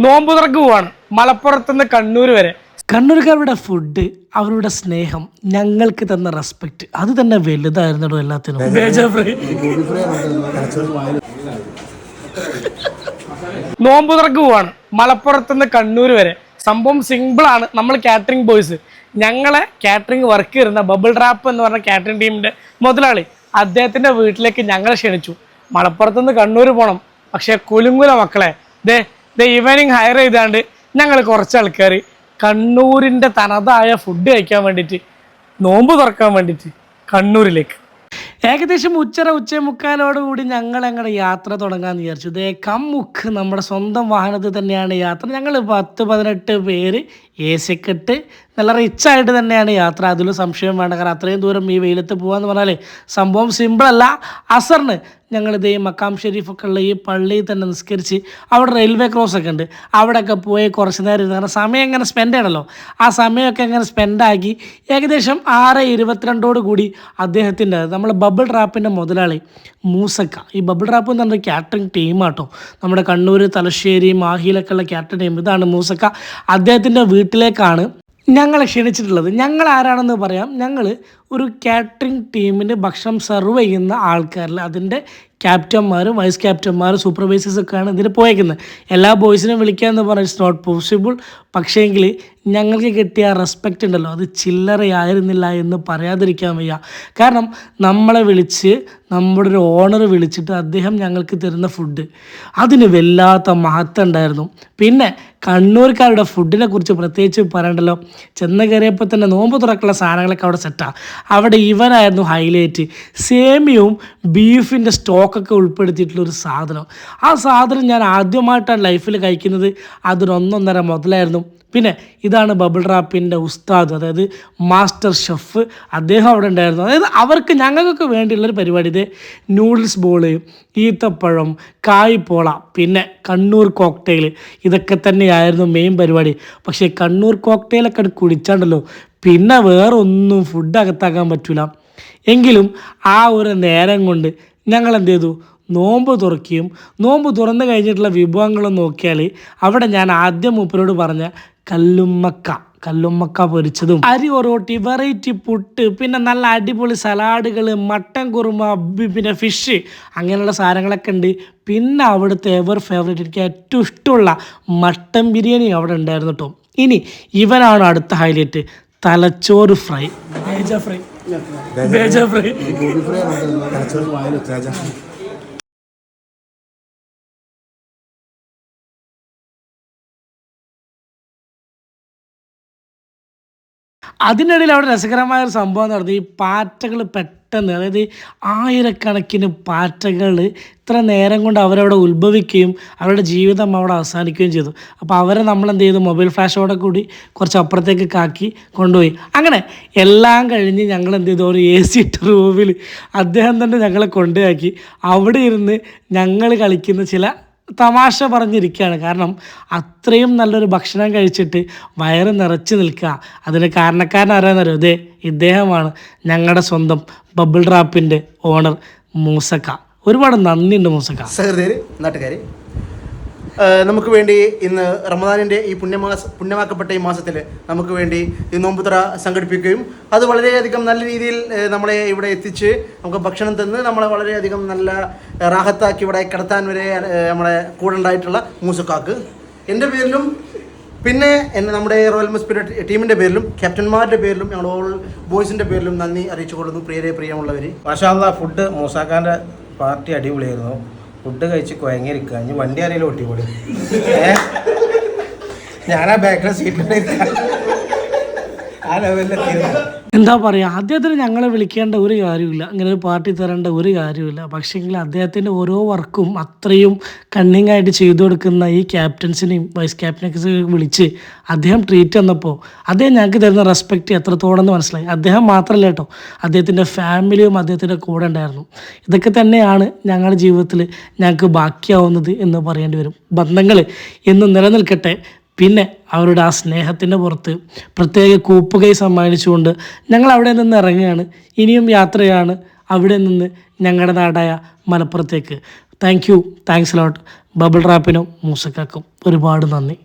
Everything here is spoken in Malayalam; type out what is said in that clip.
നോമ്പ് തുറക്ക് പോവാണ്. മലപ്പുറത്ത് നിന്ന് കണ്ണൂർ വരെ. കണ്ണൂർക്കാരുടെ ഫുഡ് അവരുടെ സ്നേഹം ഞങ്ങൾക്ക് തന്ന റെസ്പെക്ട് അത് തന്നെ വലുതായിരുന്നു എല്ലാത്തിനും. നോമ്പു ഫ്രൈ. തുറക്ക് പോവാണ്. മലപ്പുറത്ത് നിന്ന് കണ്ണൂർ വരെ. സംഭവം സിമ്പിൾ ആണ്. നമ്മൾ കാറ്ററിംഗ് ബോയ്സ് ഞങ്ങളെ കാറ്ററിംഗ് വർക്ക് ചെയ്യുന്ന ബബിൾ റാപ്പ് എന്ന് പറഞ്ഞ കാറ്ററിംഗ് ടീമിന്റെ മുതലാളി. അദ്ദേഹത്തിന്റെ വീട്ടിലേക്ക് ഞങ്ങളെ ക്ഷണിച്ചു. മലപ്പുറത്ത് നിന്ന് കണ്ണൂർ പോകണം പക്ഷെ കുലുങ്കുല മക്കളെ. ദേ ഈവനിങ് ഹയർ ചെയ്താണ്ട് ഞങ്ങൾ കുറച്ച് ആൾക്കാർ കണ്ണൂരിന്റെ തനതായ ഫുഡ് കഴിക്കാൻ വേണ്ടിയിട്ട് നോമ്പ് തുറക്കാൻ വേണ്ടിയിട്ട് കണ്ണൂരിലേക്ക്. ഏകദേശം ഉച്ചര ഉച്ച മുക്കാലോടുകൂടി ഞങ്ങൾ ഞങ്ങളുടെ യാത്ര തുടങ്ങാമെന്ന് വിചാരിച്ചു. ഇതേ കമ്മുക്ക് നമ്മുടെ സ്വന്തം വാഹനത്തിൽ തന്നെയാണ് യാത്ര. ഞങ്ങൾ പത്ത് പതിനെട്ട് പേര് എ സിയൊക്കെ നല്ല റിച്ചായിട്ട് തന്നെയാണ് യാത്ര. അതിലും സംശയം വേണ്ട. കാരണം അത്രയും ദൂരം ഈ വെയിലത്ത് പോകാമെന്ന് പറഞ്ഞാൽ സംഭവം സിമ്പിളല്ല അസറിന് ഞങ്ങളിത് ഈ മക്കാം ഷെരീഫൊക്കെ ഉള്ള ഈ പള്ളിയിൽ തന്നെ നിസ്കരിച്ച് അവിടെ റെയിൽവേ ക്രോസ് ഒക്കെ ഉണ്ട്. അവിടെയൊക്കെ പോയി കുറച്ച് നേരം ഇരുന്ന് കാരണം സമയം എങ്ങനെ സ്പെൻഡ് ചെയ്യണമല്ലോ ആ സമയമൊക്കെ എങ്ങനെ സ്പെൻഡാക്കി ഏകദേശം ആറ് ഇരുപത്തിരണ്ടോട് കൂടി അദ്ദേഹത്തിന്റെ നമ്മൾ ബബിൾ ട്രാപ്പിന്റെ മുതലാളി മൂസക്ക. ഈ ബബിൾ ട്രാപ്പ് എന്ന് പറഞ്ഞ ക്യാറ്ററിംഗ് ടീമാട്ടോ നമ്മുടെ കണ്ണൂർ തലശ്ശേരി മാഹിയിലൊക്കെ ഉള്ള ക്യാറ്ററിംഗ് ടീം ഇതാണ് മൂസക്ക. അദ്ദേഹത്തിന്റെ വീട്ടിലേക്കാണ് ഞങ്ങളെ ക്ഷണിച്ചിട്ടുള്ളത്. ഞങ്ങൾ ആരാണെന്ന് പറയാം. ഞങ്ങൾ ഒരു കാറ്ററിംഗ് ടീമിന് ഭക്ഷണം സെർവ് ചെയ്യുന്ന ആൾക്കാരിൽ അതിന്റെ ക്യാപ്റ്റന്മാരും വൈസ് ക്യാപ്റ്റന്മാരും സൂപ്പർവൈസേഴ്സ് ഒക്കെയാണ് ഇതിന് പോയേക്കുന്നത്. എല്ലാ ബോയ്സിനും വിളിക്കുക എന്ന് പറഞ്ഞാൽ ഇറ്റ്സ് നോട്ട് പോസിബിൾ പക്ഷേങ്കിൽ ഞങ്ങൾക്ക് കിട്ടിയ റെസ്പെക്റ്റ് ഉണ്ടല്ലോ. അത് ചില്ലറയായിരുന്നില്ല എന്ന് പറയാതിരിക്കാൻ വയ്യ. കാരണം നമ്മളെ വിളിച്ച് നമ്മുടെ ഒരു ഓണർ വിളിച്ചിട്ട് അദ്ദേഹം ഞങ്ങൾക്ക് തരുന്ന ഫുഡ് അതിന് വല്ലാത്ത മഹത്വം ഉണ്ടായിരുന്നു. പിന്നെ കണ്ണൂർക്കാരുടെ ഫുഡിനെ കുറിച്ച് പ്രത്യേകിച്ച് പറയണ്ടല്ലോ. ചെന്ന് കയറിയപ്പോൾ തന്നെ നോമ്പ് തുറക്കുള്ള സാധനങ്ങളൊക്കെ അവിടെ സെറ്റാണ് അവിടെ ഇവനായിരുന്നു ഹൈലൈറ്റ് സേമിയവും ബീഫിന്റെ സ്റ്റോക്കൊക്കെ ഉൾപ്പെടുത്തിയിട്ടുള്ള ഒരു സാധനം. ആ സാധനം ഞാൻ ആദ്യമായിട്ടാണ് ലൈഫിൽ കഴിക്കുന്നത്. അതിനൊന്നൊന്നര മുതലായിരുന്നു. പിന്നെ ഇതാണ് ബബിൾ റാപ്പിന്റെ ഉസ്താദ് അതായത് മാസ്റ്റർ ഷെഫ്. അദ്ദേഹം അവിടെ ഉണ്ടായിരുന്നു. അതായത് അവർക്ക് ഞങ്ങൾക്കൊക്കെ വേണ്ടിയുള്ളൊരു പരിപാടി ഇത്. നൂഡിൽസ് ബോൾ ഈത്തപ്പഴം കായ്പോള പിന്നെ കണ്ണൂർ കോക്ടെയിൽ ഇതൊക്കെ തന്നെയായിരുന്നു മെയിൻ പരിപാടി. പക്ഷേ കണ്ണൂർ കോക്ടെയിലൊക്കെ കുടിച്ചാണ്ടല്ലോ. പിന്നെ വേറെ ഒന്നും ഫുഡ് അകത്താക്കാൻ പറ്റില്ല എങ്കിലും ആ ഒരു നേരം കൊണ്ട് ഞങ്ങൾ എന്ത് ചെയ്തു? നോമ്പ് തുറക്കുകയും നോമ്പ് തുറന്നു കഴിഞ്ഞിട്ടുള്ള വിഭവങ്ങൾ നോക്കിയാൽ അവിടെ ഞാൻ ആദ്യം മൂപ്പരോട് പറഞ്ഞ കല്ലുമ്മക്ക കല്ലുമ്മക്ക പൊരിച്ചതും. അരി ഒറോട്ടി വെറൈറ്റി പുട്ട് പിന്നെ നല്ല അടിപൊളി സലാഡുകൾ മട്ടൻ കുറുമ പിന്നെ ഫിഷ് അങ്ങനെയുള്ള സാധനങ്ങളൊക്കെ ഉണ്ട്. പിന്നെ അവിടുത്തെ എവർ ഫേവറേറ്റ് എനിക്ക് ഏറ്റവും ഇഷ്ടമുള്ള മട്ടൻ ബിരിയാണി അവിടെ ഉണ്ടായിരുന്നു കേട്ടോ. ഇനി ഇവനാണ് അടുത്ത ഹൈലൈറ്റ് തലച്ചോറ് fry bheja fry bheja fry അതിനിടയിൽ അവിടെ രസകരമായ ഒരു സംഭവം നടന്നു. ഈ പാറ്റകൾ പെട്ടെന്ന് അതായത് ആയിരക്കണക്കിന് പാറ്റകൾ ഇത്ര നേരം കൊണ്ട് അവരവിടെ ഉത്ഭവിക്കുകയും അവരുടെ ജീവിതം അവിടെ അവസാനിക്കുകയും ചെയ്തു. അപ്പോൾ അവരെ നമ്മൾ എന്ത് ചെയ്തു? മൊബൈൽ ഫ്ലാഷോടെ കൂടി കുറച്ച് അപ്പുറത്തേക്ക് കാക്കി കൊണ്ടുപോയി. അങ്ങനെ എല്ലാം കഴിഞ്ഞ് ഞങ്ങൾ എന്ത് ചെയ്തു? ഒരു എ സി ഇട്ട റൂമിൽ അദ്ദേഹം തന്നെ ഞങ്ങളെ കൊണ്ടുപോയി അവിടെ ഇരുന്ന് ഞങ്ങൾ കളിക്കുന്ന ചില തമാശ പറഞ്ഞിരിക്കുകയാണ്. കാരണം അത്രയും നല്ലൊരു ഭക്ഷണം കഴിച്ചിട്ട് വയറ് നിറച്ച് നിൽക്കുക. അതിന് കാരണക്കാരൻ ആരാന്നറിയോ അതെ ഇദ്ദേഹമാണ് ഞങ്ങളുടെ സ്വന്തം ബബിൾ റാപ്പിന്റെ ഓണർ മൂസക്ക. ഒരുപാട് നന്ദിയുണ്ട് മൂസക്ക. സഹൃദയർ നാട്ടുകാർ നമുക്ക് വേണ്ടി ഇന്ന് റമദാനിന്റെ ഈ പുണ്യമാസ പുണ്യമാക്കപ്പെട്ട ഈ മാസത്തിൽ നമുക്ക് വേണ്ടി ഈ നോമ്പുതുറ സംഘടിപ്പിക്കുകയും അത് വളരെയധികം നല്ല രീതിയിൽ നമ്മളെ ഇവിടെ എത്തിച്ച് നമുക്ക് ഭക്ഷണം തന്ന് നമ്മളെ വളരെയധികം നല്ല റാഹത്താക്കി ഇവിടെ കിടത്താൻ വരെ നമ്മളെ കൂടെ ഉണ്ടായിട്ടുള്ള മൂസക്കാക്ക്. എന്റെ പേരിലും പിന്നെ എന്നെ നമ്മുടെ റോയൽ മസ്പിരിറ്റ് ടീമിന്റെ പേരിലും ക്യാപ്റ്റന്മാരുടെ പേരിലും ഞങ്ങൾ ഓൾ ബോയ്സിന്റെ പേരിലും നന്ദി അറിയിച്ചു കൊള്ളുന്നു പ്രിയരെ പ്രിയമുള്ളവർ മാഷാ ഫുഡ് മൂസാക്കാന്റെ പാർട്ടി അടിപൊളിയായിരുന്നു. ഫുഡ് കഴിച്ച് കുഴങ്ങിയിരിക്കുക ഇനി വണ്ടി ആരെങ്കിലും ഒട്ടിപ്പൊളി ഏ? ഞാനാ ബാക്കിലെ സീറ്റിൽ ആ ലെവലിലെത്തിയത് എന്താ പറയുക അദ്ദേഹത്തിന് ഞങ്ങളെ വിളിക്കേണ്ട ഒരു കാര്യമില്ല ഇങ്ങനെ ഒരു പാർട്ടി തരേണ്ട ഒരു കാര്യമില്ല പക്ഷേങ്കിൽ അദ്ദേഹത്തിന്റെ ഓരോ വർക്കും അത്രയും കണ്ണിങ് ആയിട്ട് ചെയ്തു കൊടുക്കുന്ന ഈ ക്യാപ്റ്റൻസിനെയും വൈസ് ക്യാപ്റ്റൻസിനെയും വിളിച്ച് അദ്ദേഹം ട്രീറ്റ് തന്നപ്പോൾ അദ്ദേഹം ഞങ്ങൾക്ക് തരുന്ന റെസ്പെക്റ്റ് എത്രത്തോളം എന്ന് മനസ്സിലായി. അദ്ദേഹം മാത്രമല്ല കേട്ടോ അദ്ദേഹത്തിന്റെ ഫാമിലിയും അദ്ദേഹത്തിന്റെ കൂടെ ഉണ്ടായിരുന്നു. ഇതൊക്കെ തന്നെയാണ് ഞങ്ങളുടെ ജീവിതത്തിൽ ഞങ്ങൾക്ക് ബാക്കിയാവുന്നത് എന്ന് പറയേണ്ടി വരും. ബന്ധങ്ങൾ എന്ന് നിലനിൽക്കട്ടെ. പിന്നെ അവരുടെ ആ സ്നേഹത്തിന്റെ പുറത്ത് പ്രത്യേക കൂപ്പുകൈ സമ്മാനിച്ചുകൊണ്ട് ഞങ്ങൾ അവിടെ നിന്ന് ഇറങ്ങുകയാണ്. ഇനിയും യാത്രയാണ് അവിടെ നിന്ന് ഞങ്ങളുടെ നാടായ മലപ്പുറത്തേക്ക്. Thank you thanks lot bubble റാപ്പിനും മൂസക്കാക്കും ഒരുപാട് നന്ദി.